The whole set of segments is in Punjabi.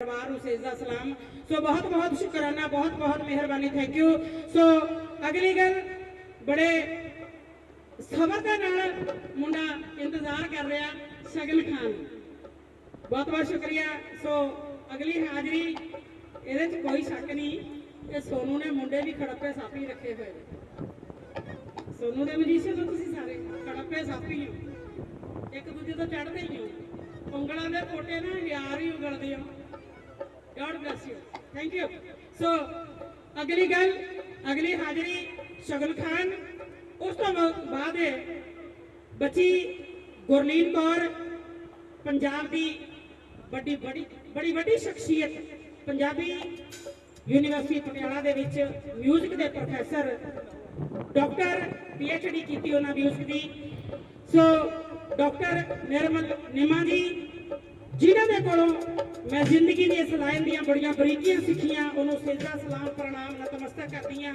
ਪਰਿਵਾਰ ਨੂੰ ਸੇਜਦਾ ਸਲਾਮ। ਸੋ ਬਹੁਤ ਬਹੁਤ ਸ਼ੁਕਰਾਨਾ, ਬਹੁਤ ਬਹੁਤ ਮਿਹਰਬਾਨੀ ਥੈਂਕ ਯੂ ਸੋ ਅਗਲੀ ਗੱਲ, ਬੜੇ ਸਬਰ ਦੇ ਨਾਲ ਮੁੰਡਾ ਇੰਤਜ਼ਾਰ ਕਰ ਰਿਹਾ ਸ਼ਗਨ ਖਾਨ। ਬਹੁਤ ਬਹੁਤ ਸ਼ੁਕਰੀਆ। ਸੋ ਅਗਲੀ ਹਾਜ਼ਰੀ, ਇਹਦੇ 'ਚ ਕੋਈ ਸ਼ੱਕ ਨਹੀਂ ਇਹ ਸੋਨੂ ਨੇ ਮੁੰਡੇ ਵੀ ਖੜੱਪੇ ਸਾਪੀ ਰੱਖੇ ਹੋਏ ਨੇ। ਸੋਨੂ ਦੇ ਮਜੀਸ਼ੀਅਨ ਹੋ ਤੁਸੀਂ ਸਾਰੇ ਖੜੱਪੇ ਸਾਪੀ ਹੋ। ਇੱਕ ਦੂਜੇ ਤੋਂ ਚੜਦੇ ਹੀ ਹੋ। ਉਂਗਲਾਂ ਦੇ ਕੋਟੇ ਨਾ ਯਾਰ ਹੀ ਉਗਲਦੇ ਹੋ। God bless you thank you so ਅਗਲੀ ਗੱਲ, ਅਗਲੀ ਹਾਜ਼ਰੀ ਸ਼ਗਲ ਖਾਨ, ਉਸ ਤੋਂ ਬਾਅਦ ਬੱਚੀ ਗੁਰਲੀਨ ਕੌਰ, ਪੰਜਾਬ ਦੀ ਵੱਡੀ ਬੜੀ ਬੜੀ ਵੱਡੀ ਸ਼ਖਸੀਅਤ, ਪੰਜਾਬੀ ਯੂਨੀਵਰਸਿਟੀ ਪਟਿਆਲਾ ਦੇ ਵਿੱਚ ਮਿਊਜ਼ਿਕ ਦੇ professor doctor P H D ਕੀਤੀ ਉਹਨਾਂ 뮤직 ਦੀ। ਸੋ ਡਾਕਟਰ ਨਿਰਮਲ ਨਿਮਾ ਜੀ ਜਿਨ੍ਹਾਂ ਦੇ ਕੋਲੋਂ ਮੈਂ ਜ਼ਿੰਦਗੀ ਦੀ ਇਸ ਲਾਈਨ ਦੀਆਂ ਬੜੀਆਂ ਬਰੀਕੀਆਂ ਸਿੱਖੀਆਂ, ਉਹਨੂੰ ਸਿਜਦਾ ਸਲਾਮ, ਪ੍ਰਣਾਮ, ਨਤਮਸਤਕ ਕਰਦੀਆਂ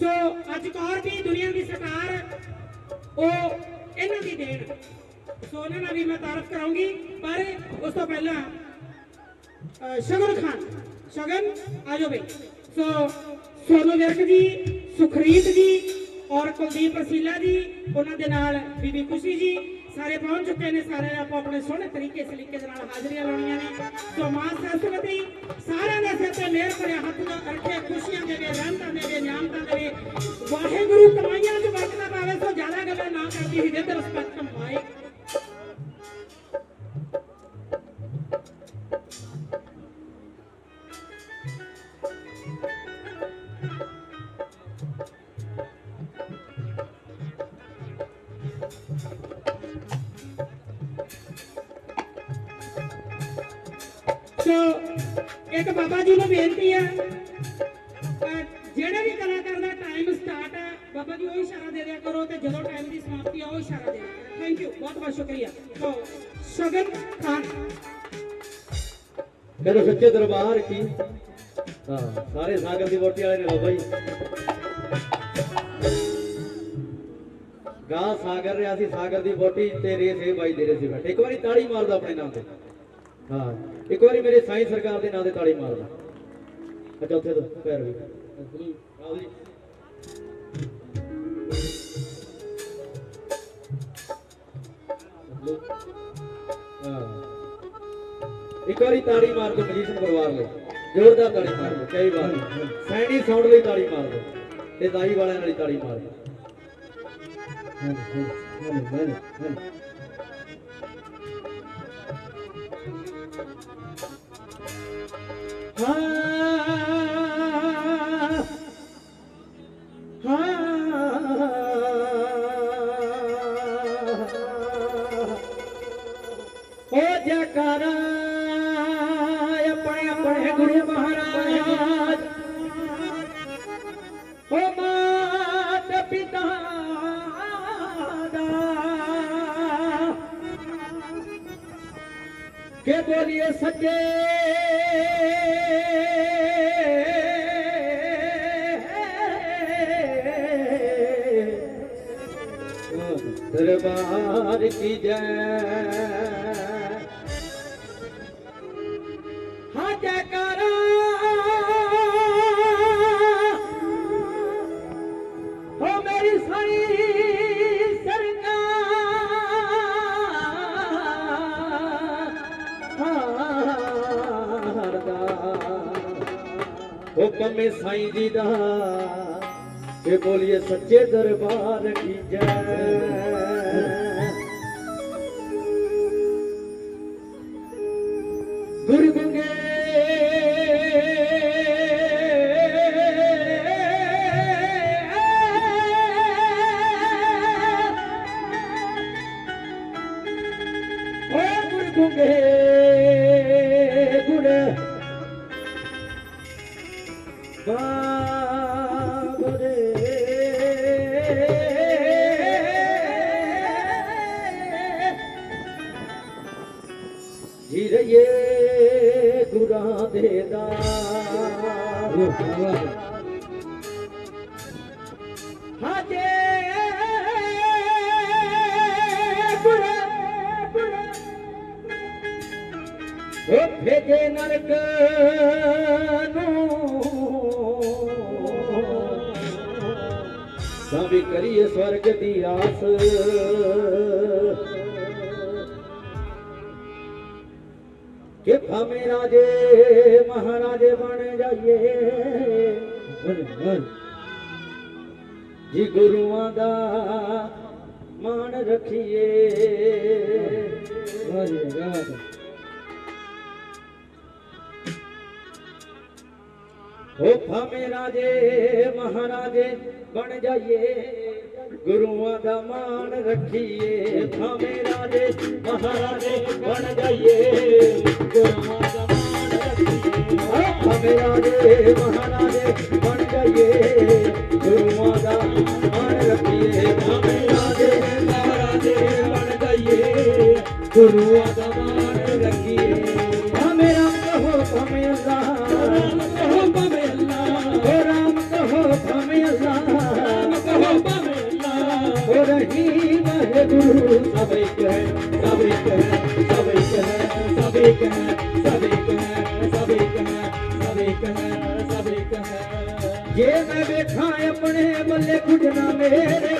ਸੋ ਅੱਜ ਕੌਰ ਵੀ ਦੁਨੀਆ ਦੀ ਸਰਕਾਰ, ਉਹ ਇਹਨਾਂ ਦੀ ਦੇਣ। ਸੋ ਉਹਨਾਂ ਨਾਲ ਵੀ ਮੈਂ ਤਾਰਫ ਕਰਾਉਂਗੀ ਪਰ ਉਸ ਤੋਂ ਪਹਿਲਾਂ ਸ਼ਗਨ ਖਾਨ, ਸ਼ਗਨ, ਆਜੋ ਬਈ। ਸੋ ਸੋਨੂ ਵਿਰਕ ਜੀ, ਸੁਖਰੀਤ ਜੀ ਔਰ ਕੁਲਦੀਪ ਰਸੀਲਾ ਜੀ, ਉਹਨਾਂ ਦੇ ਨਾਲ ਬੀਬੀ ਖੁਸ਼ੀ ਜੀ ਸਾਰੇ ਪਹੁੰਚ ਚੁੱਕੇ ਨੇ ਸਾਰੇ ਆਪੋ ਆਪਣੇ ਸੋਹਣੇ ਤਰੀਕੇ, ਸਲੀਕੇ ਦੇ ਨਾਲ ਹਾਜ਼ਰੀਆਂ ਲਾਉਣੀਆਂ ਨੇ। ਸੋ ਮਾਂ ਸਰਸਵਤੀ, ਸਾਰਿਆਂ ਦੇ ਸਿਰ ਤੇ ਮਿਹਰ ਭਰਿਆ ਹੱਥ ਦਾ ਰੱਖੇ ਖੁਸ਼ੀਆਂ ਦੇਵੇ ਰਹਿਮਤਾਂ ਦੇਵੇ ਨਿਆਮਤਾਂ ਦੇਵੇ ਵਾਹਿਗੁਰੂ ਕਮਾਈਆਂ ਚ ਬਰਕਤਾਂ ਪਾਵੇ, ਸੋ ਜ਼ਿਆਦਾ ਗੱਲਾਂ ਨਾ ਕਰਦੀ ਹੀ ਵਿਦ ਰਿਸਪੈਕਟ ਸੋ ਇੱਕ ਬਾਬਾ ਜੀ ਨੂੰ ਬੇਨਤੀ ਹੈ ਜਿਹੜੇ ਵੀ ਕਲਾਕਾਰ ਦਾ ਟਾਈਮ ਸਟਾਰਟ ਹੈ ਬਾਬਾ ਜੀ ਉਹ ਇਸ਼ਾਰਾ ਦੇ ਦਿਆ ਕਰੋ ਤੇ ਜਦੋਂ ਟਾਈਮ ਦੀ ਸਮਾਪਤੀ ਆ, ਉਹ ਇਸ਼ਾਰਾ ਦੇ ਦਿਆ ਥੈਂਕ ਯੂ ਬਹੁਤ ਬਹੁਤ ਸ਼ੁਕਰੀਆ। ਸੋ ਸ਼ਗਨ ਖਾਨ। ਮੇਰੇ ਸੱਚੇ ਦਰਬਾਰ ਕੀ? ਹਾਂ, ਸਾਰੇ ਸਾਗਰ ਦੀ ਵੋਟੀ ਵਾਲੇ ਨੇ ਬਾਬਾ ਜੀ ਗਾ ਸਾਗਰ ਰਿਆ ਸੀ, ਸਾਗਰ ਦੀ ਵੋਟੀ ਤੇ ਰੇਸ ਇਹ ਬਾਈ ਦੇ ਰਹੇ ਸੀ ਬੈਠੇ ਇੱਕ ਵਾਰੀ ਤਾੜੀ ਮਾਰਦਾ ਆਪਣੇ ਨਾਮ ਤੇ। ਹਾਂ। ਇੱਕ ਵਾਰੀ ਮੇਰੇ ਸਾਈਂ ਸਰਕਾਰ ਦੇ ਨਾਮ ਤੇ ਤਾੜੀ ਮਾਰਦਾ ਅੱਛਾ ਉੱਥੇ ਤੋਂ, ਪੈਰ ਵੀ। ਆਓ ਜੀ ਇੱਕ ਵਾਰੀ ਤਾੜੀ ਮਾਰ ਦਿਓ ਮਜੀਸ਼ਨ ਪਰਿਵਾਰ ਲਈ। ਜ਼ੋਰਦਾਰ ਤਾੜੀ ਮਾਰ ਦਿਓ ਕਈ ਵਾਰ। ਸੈਂਡੀ ਸਾਊਂਡ ਲਈ ਤਾੜੀ ਮਾਰ ਦਿਓ ਤੇ ਦਾਈ ਵਾਲਿਆਂ ਨਾਲ ਤਾੜੀ ਮਾਰ ਦਿਓ ਹਾਂ ਹਾਂ ਹਾਂ ਹਾਂ ਹਾਂ ਬੋਲੀਏ ਸੱਜੇ ਦਰਬਾਰ ਕੀ ਜੈ ਹਾਂ ਜੈ ਕਾ हुकम साईं जी दा के बोलिए सच्चे दरबार की जय। Yeah. જીરયે ગુરા દેદા હાજે ભેજે નરકનું ਗੁਰ ਕਰੀਏ ਸਵਰਗ ਦੀ ਆਸ। ਕਿ ਭਾਵੇਂ ਰਾਜੇ, ਮਹਾਰਾਜੇ ਬਣ ਜਾਈਏ ਜੀ ਗੁਰੂਆਂ ਦਾ ਮਾਣ ਰੱਖੀਏ। ਵਾਹਿ ਰਾਤ ਹੋ ਭਾਵੇਂ ਰਾਜੇ, ਮਹਾਰਾਜੇ, ਬਣ ਜਾਈਏ। ਗੁਰੂਆਂ ਦਾ ਮਾਣ ਰੱਖੀਏ। ਭਾਵੇਂ ਰਾਜੇ, ਮਹਾਰਾਜੇ, ਬਣ ਜਾਈਏ। ਗੁਰੂਆਂ ਦਾ ਮਾਣ ਰੱਖੀਏ। ਭਾਵੇਂ ਰਾਜੇ, ਮਹਾਰਾਜੇ, ਬਣ ਜਾਈਏ। ਗੁਰੂਆਂ ਦਾ ਮਾਣ ਰੱਖੀਏ। ਭਾਵੇਂ ਰਾਜੇ, ਮਹਾਰਾਜੇ, ਬਣ ਜਾਈਏ। ਗੁਰੂਆਂ ਦਾ ਰਹੀ ਵਾਹਿਗੁਰੂ ਸਭ ਇੱਕ ਹੈ ਸਭ ਇੱਕ ਹੈ ਸਭ ਇੱਕ ਹੈ ਸਭ ਇੱਕ ਹੈ ਸਭ ਇੱਕ ਹੈ ਸਭ ਇੱਕ ਹੈ ਸਭ ਇੱਕ ਹੈ ਸਭ ਇੱਕ ਹੈ ਜੇ ਮੈਂ ਵੇਖਾਂ ਆਪਣੇ ਬੱਲੇ ਕੁਝ ਨਾ ਮੇਰੇ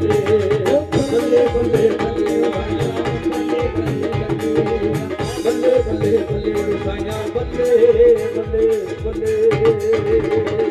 ਬੱਲੇ ਬੱਲੇ ਬੱਲੇ ਬੱਲੇ ਬੱਲੇ